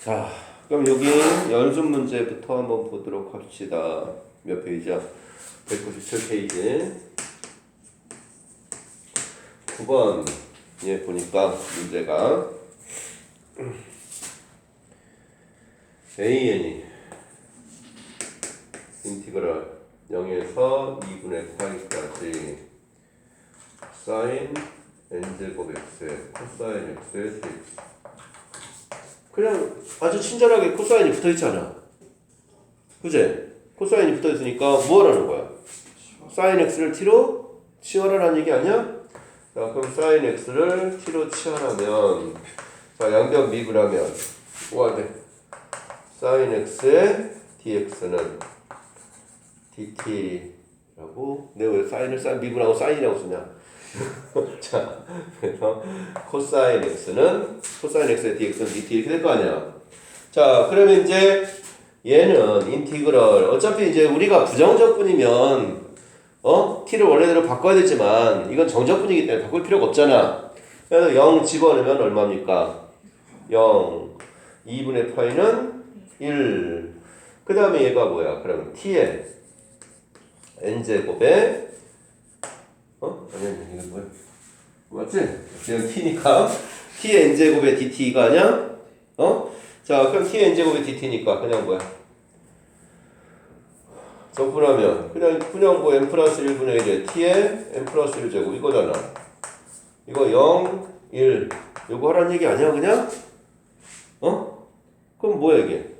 자, 그럼 여기 연습 문제부터 한번 보도록 합시다. 몇 페이지야? 197페이지. 9번. 예, 보니까 문제가 AN이 인티그랄 0에서 2분의 파이까지 사인 n제곱 x에 코사인 x에 dx 그냥 아주 친절하게 코사인이 붙어 있잖아. 그제? 코사인이 붙어 있으니까 뭐하라는 거야? 사인 x를 t로 치환하라는 얘기 아니야? 자, 그럼 사인 x를 t로 치환하면 자, 양변 미분하면 뭐가 돼? 사인 x의 dx는 dt라고 내가 왜 사인을 사인 미분하고 사인이라고 쓰냐? 자, 그래서 코사인 x는 코사인 x의 dx는 dt 이렇게 될 거 아니야. 자, 그러면 이제 얘는 인티그럴 어차피 이제 우리가 부정적분이면 어 t를 원래대로 바꿔야 되지만 이건 정적분이기 때문에 바꿀 필요가 없잖아. 그래서 0 집어넣으면 얼마입니까? 0 2분의 파이는 1. 그 다음에 얘가 뭐야? 그럼 t의 n제곱에 어? 아니 아니 이거 뭐야? 맞지? 그냥 t니까 t의 n제곱에 dt가 아니야? 어? 자 그럼 t의 n제곱에 dt니까 그냥 뭐야? 적분하면 그냥 그냥 뭐 n 플러스 1분의 1에 t의 n 플러스 1제곱 이거잖아. 이거 0, 1 요거 하라는 얘기 아니야 그냥? 어? 그럼 뭐야 이게?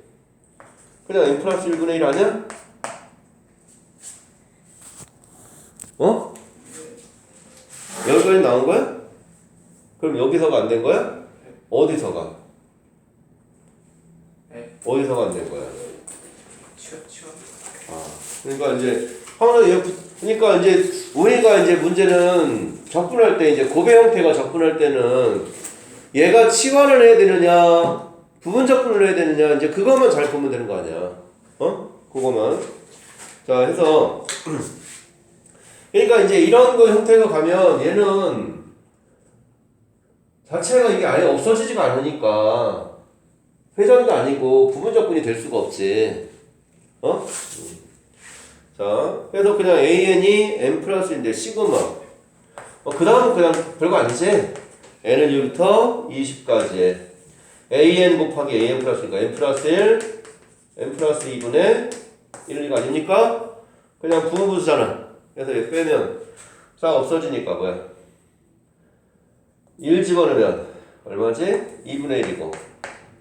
그냥 n 플러스 1분의 1 아니야? 어? 여기까지 나온 거야? 그럼 여기서가 안 된 거야? 어디서가? 네. 어디서가 안 된 거야? 치워 치워 아, 그러니까 이제 항상 얘 그러니까 이제 우리가 이제 문제는 접근할 때 이제 고배 형태가 접근할 때는 얘가 치환을 해야 되느냐 부분 접근을 해야 되느냐 이제 그것만 잘 보면 되는 거 아니야 어 그거만 자 해서 그러니까 이제 이런 거 형태가 가면 얘는 자체가 이게 아예 없어지지가 않으니까 회전도 아니고 부분 접근이 될 수가 없지 어? 자, 그래서 그냥 AN이 n 플러스인데 시그마. 어, 그 다음은 그냥 별거 아니지? n은 여기부터 20까지. AN 곱하기 AN 플러스니까 n 플러스 1, n 플러스 2분의 1이 아닙니까? 그냥 부분부수잖아. 그래서 얘 빼면 싹 없어지니까 뭐야? 1 집어넣으면 얼마지? 2분의 1이고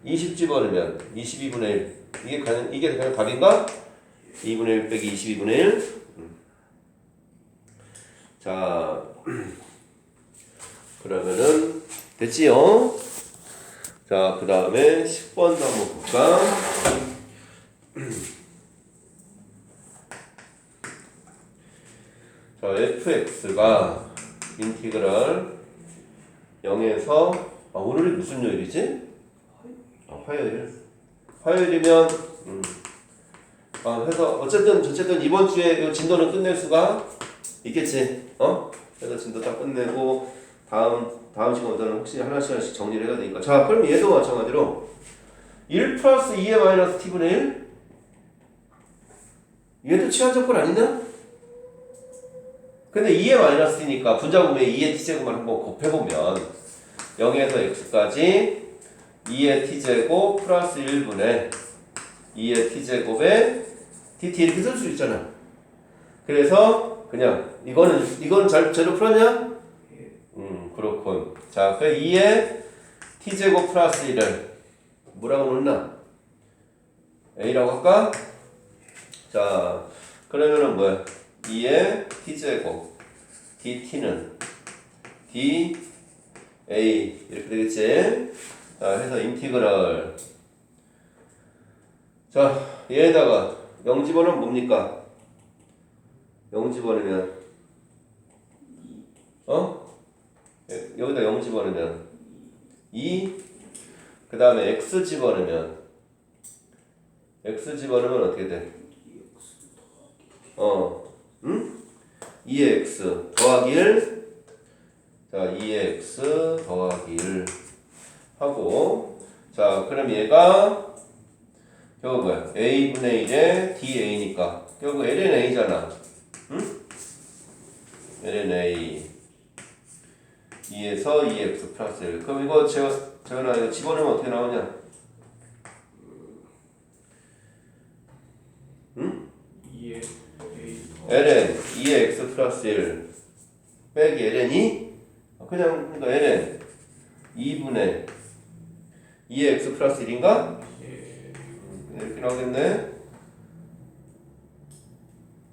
20 집어넣으면 22분의 1 이게 그냥, 이게 그냥 답인가? 2분의 1 빼기 22분의 1 자, 그러면은 됐지요? 자, 그 다음에 10번도 한번 볼까? fx가 인티그랄 0에서 아, 오늘이 무슨 요일이지? 아, 화요일. 화요일이면 음. 아, 해서 어쨌든 어쨌든 이번 주에 이 진도는 끝낼 수가 있겠지. 어? 그래서 진도 다 끝내고 다음 다음 시간부터는 혹시 하나씩 하나씩 정리를 해야 되니까. 자, 그럼 얘도 마찬가지로 1 플러스 2의 마이너스 t분의 1 얘도 치환 조건 아니냐? 근데 2의 마이너스 t니까 분자분의 2의 t제곱만 한번 곱해보면 0에서 x까지 2의 t제곱 플러스 1분의 2의 t제곱에 dt 이렇게 쓸 수 있잖아. 그래서 그냥 이거는 이거는 잘 제대로 풀었냐? 음 그렇군. 자, 그 2의 t제곱 플러스 1을 뭐라고 놓나? a라고 할까? 자, 그러면은 뭐야? 2의 t제곱 dt는 d a 이렇게 되겠지? 자, 해서 인티그럴 자, 얘에다가 0 집어넣으면 뭡니까? 0 집어넣으면 어? 예, 여기다 0 집어넣으면 2 그 다음에 x 집어넣으면 x 집어넣으면 어떻게 돼? 어, 응? 2의 x 더하기 1 자, 2의 x 더하기 1 하고 자, 그럼 얘가 결국 뭐야? a분의 1에 da니까 결국 ln a잖아. 응? ln a 2에서 2x 플러스 1. 그럼 이거 제가 재현아 이거 집어넣으면 어떻게 나오냐? 2에 A ln 2x 플러스 1 빼기 ln이 그냥 그러니까 ln 2분의 2x 플러스 1인가? 예 이렇게 나오겠네.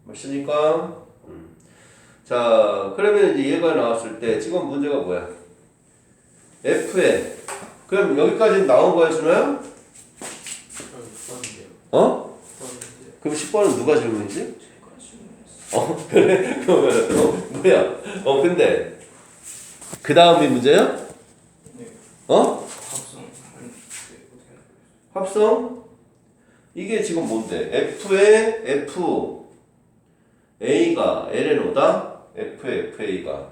맞습니까? 음. 자, 그러면 이제 얘가 나왔을 때 지금 문제가 뭐야? f에 그럼 여기까지 나온 거야, 준호야? 그럼 9번인데요 어? 9번인데요 그럼 10번은 누가 질문이지? 어, 그래? 그러면 어, 뭐야? 어, 근데 그 다음이 문제야? 네 어? 합성 합성? 이게 지금 뭔데? F에 F A가 ln 오다? F에 FA가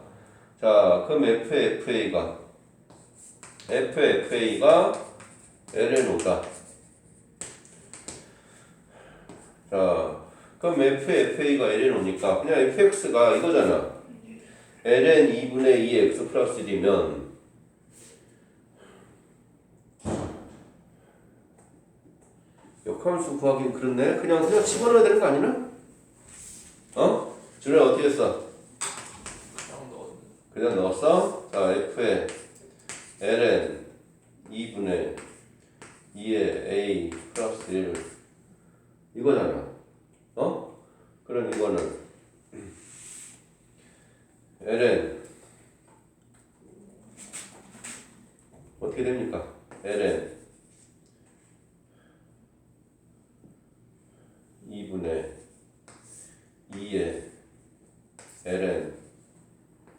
자 그럼 F에 FA가 F에 FA가 ln 오다 자 그럼 F에 FA가 ln 오니까 그냥 FX가 이거잖아 ln 2분의 2x 플러스 1이면 역함수 구하기 그렇네. 그냥 그냥 집어넣어야 되는 거 아니나? 어? 준호 어떻게 했어? 그냥 넣었어? 자, F에 ln 2분의 2의 a 플러스 1 이거잖아. 어? 그럼 이거는 ln 어떻게 됩니까? ln 2분의 2의 ln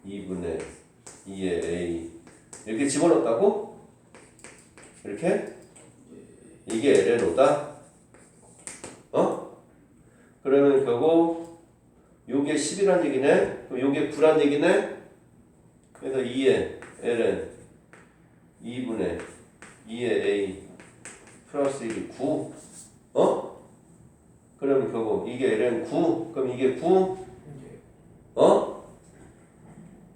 2분의 2의 a 이렇게 집어넣었다고? 이렇게? 이게 ln오다? 어? 그러면 결국 요게 10이란 얘기네? 그럼 요게 9란 얘기네? 그래서 2의 ln 2분의 2의 a 플러스 1이 9 어? 그러면 결국 이게 ln 9 그럼 이게 9 이제 어?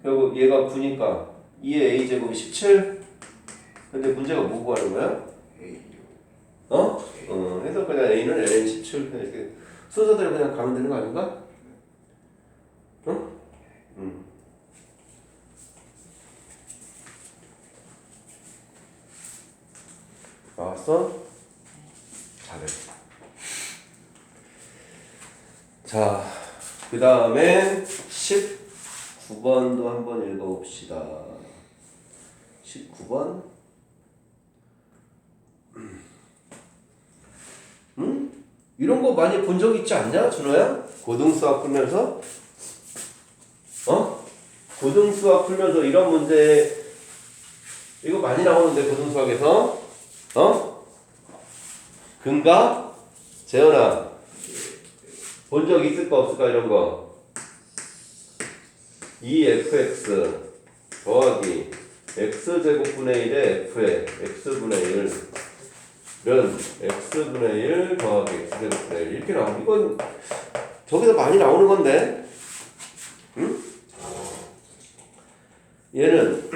결국 얘가 9니까 2의 a 제곱이 17 근데 문제가 뭐 구하는 거야? 어? 어, 해서 그냥 a는 ln 17 그냥 이렇게 순서대로 그냥 가면 되는 거 아닌가? 어? 음. 나왔어? 잘했어. 자, 그 다음에 19번도 한번 읽어봅시다. 19번. 응? 이런 거 많이 본 적 있지 않냐, 준호야? 고등수학 풀면서? 어? 고등수학 풀면서 이런 문제, 이거 많이 나오는데, 고등수학에서? 어? 근가? 재현아. 본 적 있을까 없을까 이런 거 2fx 더하기 x제곱분의 1의 f의 x분의 1 은 x분의 1 더하기 x제곱분의 1 이렇게 나오고 이건 저기서 많이 나오는 건데 응? 얘는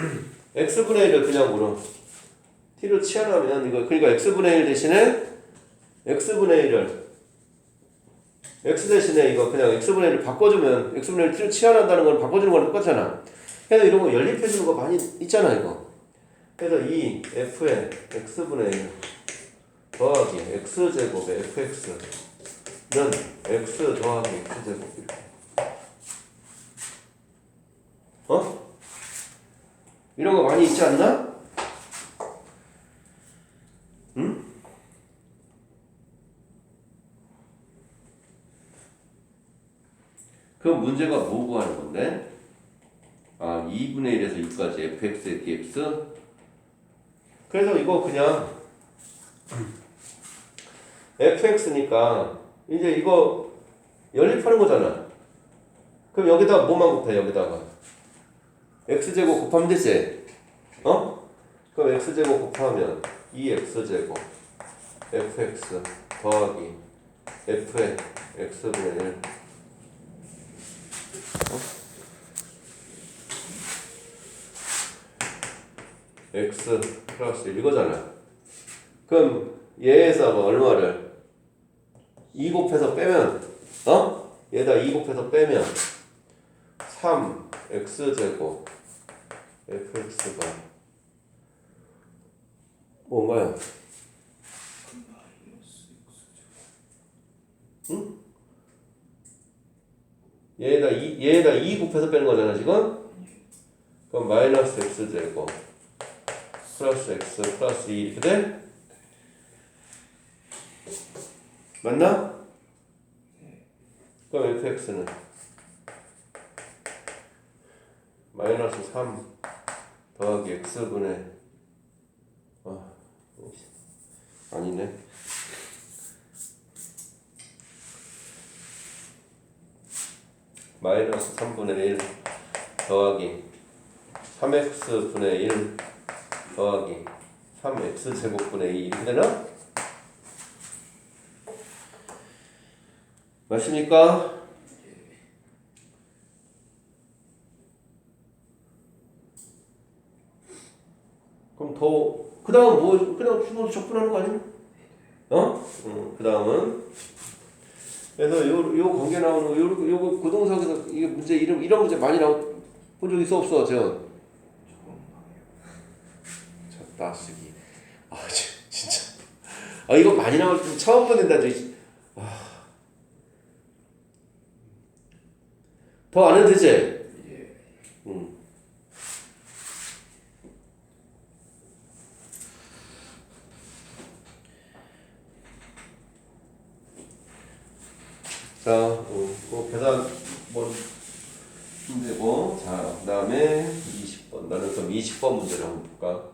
x분의 1을 그냥 물어 t로 치환하면 이거 그러니까 x분의 1 대신에 x분의 1을 x 대신에 이거 그냥 x분의 1을 바꿔주면 x분의 1을 치환한다는 걸 바꿔주는 거랑 똑같잖아. 그래서 이런 거 연립해주는 거 많이 있잖아 이거. 그래서 이 f의 x분의 1 더하기 x제곱의 fx는 x 더하기 x제곱 이렇게. 어? 이런 거 많이 있지 않나? 응? 그럼 문제가 뭐 구하는 건데? 아, 2분의 1에서 6까지 fx의 dx? 그래서 이거 그냥 fx니까 이제 이거 연립하는 거잖아. 그럼 여기다 뭐만 곱해, 여기다가? x제곱 곱하면 되지? 어? 그럼 x제곱 곱하면 2x제곱 fx 더하기 f의 x분의 1 x 플러스 1 이거잖아. 그럼 얘에서 뭐 얼마를 2 곱해서 빼면 어? 얘다 2 곱해서 빼면 3 x 제곱 fx가 뭔가요? 응? 얘에다 2 얘에다 2 곱해서 빼는 거잖아 지금. 그럼 마이너스 x 제곱 플러스 x 플러스 2 이렇게 돼? 맞나? 그럼 fx는 마이너스 3 더하기 x분의 아 아니네 마이너스 3분의 1 더하기 3x분의 1 더하기 3x 제곱분의 2 이렇게 되나? 맞습니까? 그럼 더, 그 다음 뭐, 그냥 주로 적분하는 거 아니야? 어? 응, 그 다음은. 그래서 요, 요 관계 나오는 거, 요, 요거 고동석에서 이게 문제, 이런, 이런 문제 많이 나온, 본적 있어, 없어, 재현? 자, 따쓰기. 아, 진- 진짜. 아, 이거 많이 나올 때 처음 보낸다, 저. 씨. 아. 더 안 해도 되지? 예. 응. 자, 어, 그 계산 뭐 힘들고 자, 그다음에 20번. 나는 그럼 20번 문제를 한번 볼까?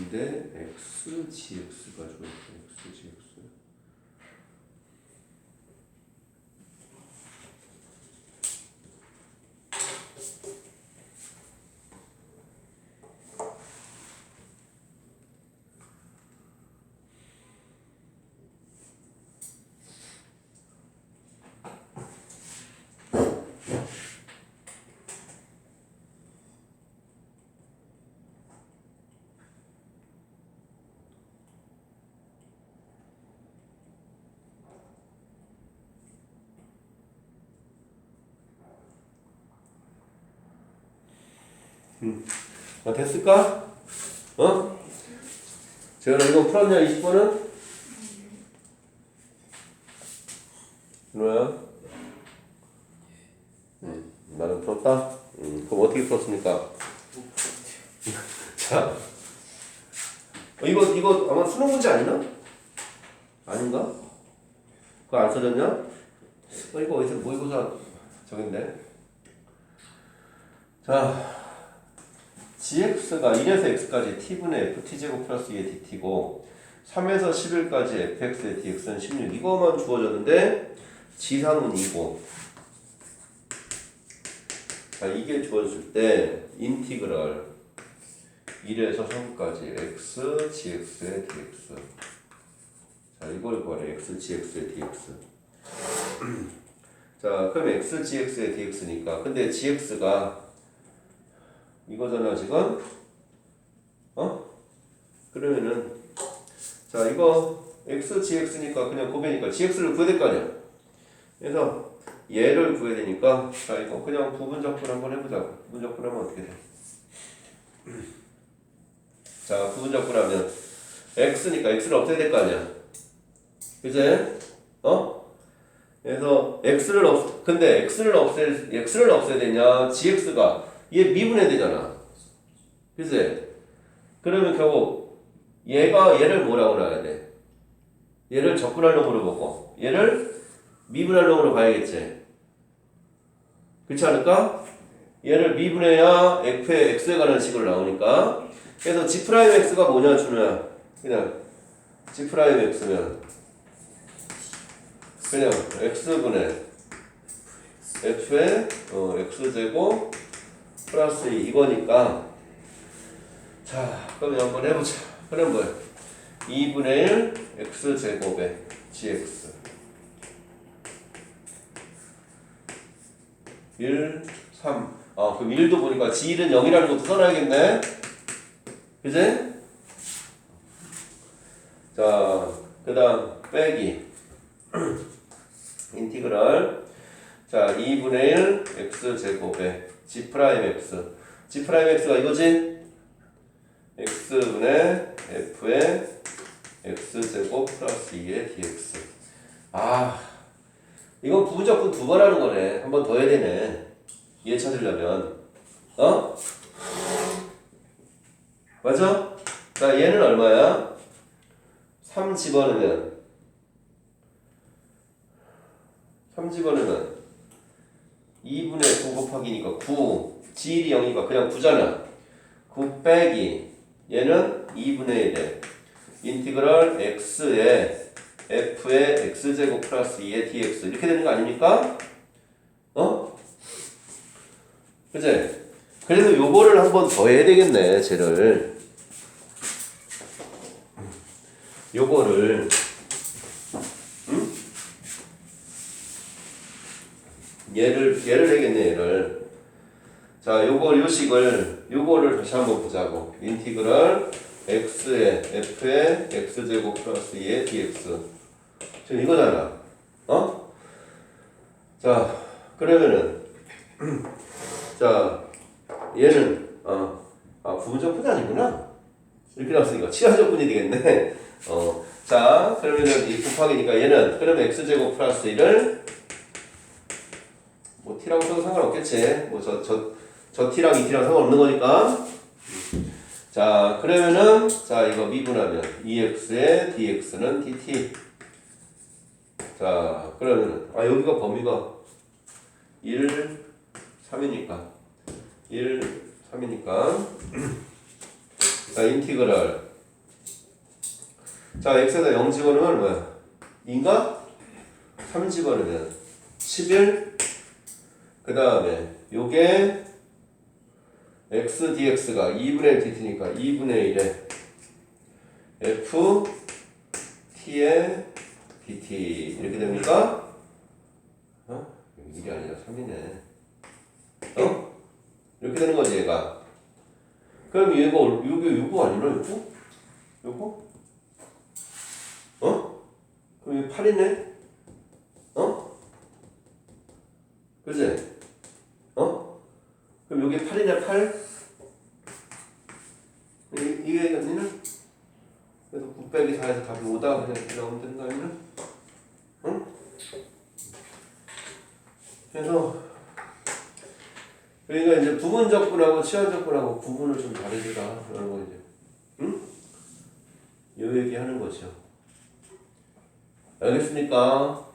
2대 x gx가 좋을 때 x gx 아, 됐을까? 어? 재현아 이거 풀었냐 20번은? 준호야? 응, 나는 풀었다? 응, 그럼 어떻게 풀었습니까? 자, 어, 이거 이거 아마 수능 문제 아니나? 아닌가? 그거 안 써졌냐? 어, 이거 어디서 모의고사 저긴데? 자, gx가 1에서 x까지 t분의 ft제곱 플러스 2의 dt고 3에서 11까지 fx의 dx는 16 이거만 주어졌는데 지상은 2고. 자 이게 주어졌을 때 인티그럴 1에서 3까지 x gx의 dx. 자 이걸 구하래. x gx의 dx. 자 그럼 x gx의 dx니까 근데 gx가 이거잖아 지금 어? 그러면은 자 이거 x gx니까 그냥 곱이니까 gx를 구해야 될 거 아니야. 그래서 얘를 구해야 되니까 자 이거 그냥 부분적분 한번 해보자고. 부분적분 하면 어떻게 돼? 자 부분적분 하면 x니까 x를 없애야 될 거 아니야. 그제? 어? 그래서 x를 없 근데 x를 없애 x를 없애야 되냐? gx가 얘 미분해야 되잖아. 그지? 그러면 결국 얘가 얘를 뭐라고 그래야 돼? 얘를 적분할 놈으로 보고 얘를 미분할 놈으로 봐야겠지. 그렇지 않을까? 얘를 미분해야 f의 x에 관한 식으로 나오니까 그래서 g 프라임 x가 뭐냐 준호야 그냥 g 프라임 x면 그냥 x분의 f의 어, x제곱 플러스 이거니까. 자 그러면 한번 해보자. 그럼 뭐야? 2분의 1 x제곱에 gx. 1, 3 아, 그럼 1도 보니까 g1은 0이라는 것도 써놔야겠네. 그지? 자, 그 다음 빼기. 인티그랄 자 2분의 1 x제곱에 g 프라임 x g 프라임 x가 이거지? x분의 f의 x제곱 플러스 2의 dx 아 이건 부분적분 두 번 하는 거네 한 번 더 해야 되네 얘 찾으려면 어? 맞아? 자 얘는 얼마야? 3 집어넣으면 3 집어넣으면 2분의 9 곱하기니까 9 g1이 0이니까 그냥 9잖아 9 빼기 얘는 2분의 1에 인티그럴 x에 f의 x제곱 플러스 2의 dx 이렇게 되는 거 아닙니까? 어? 그제? 그래서 요거를 한번 더 해야 되겠네 쟤를 요거를 얘를 얘를 해야겠네 얘를. 자 요거 요식을 요거를 다시 한번 보자고. 인티그럴 x의 f의 x제곱 플러스 2의 dx. 지금 이거잖아. 어? 자 그러면은 자 얘는 어, 아 부분적분이 아니구나. 이렇게 나왔으니까 치하적분이 되겠네. 어, 자 그러면은 이 곱하기니까 얘는 그러면 x제곱 플러스 1을 뭐 t라고 써도 상관없겠지. 뭐 저 저 저 t랑 이 t랑 상관없는 거니까. 자 그러면은 자 이거 미분하면 2x의 dx는 dt 자 그러면은 아 여기가 범위가 1 3이니까. 1 3이니까. 자 인티그랄 자 x에다 0 집어넣으면 뭐야? 2인가? 3 집어넣으면 11 그 다음에 요게 x dx가 2분의 1 dt니까 2분의 1에 f t의 dt 이렇게 됩니까? 어? 1이 아니라 3이네 어? 이렇게 되는 거지 얘가 그럼 얘가 얼- 요게 요거 아니나 요거? 요거? 어? 그럼 이게 8이네? 어? 그지? 어? 그럼 여기 8이네 8? 이, 이게 아니는? 그래서 9 빼기 4에서 답이 5다 그냥 이렇게 나오면 거 아니나? 응? 그래서 그러니까 이제 부분적 분하고 치환적 분하고 구분을 좀 잘해주라 그런 거 이제 응? 요 얘기 하는 거죠 알겠습니까?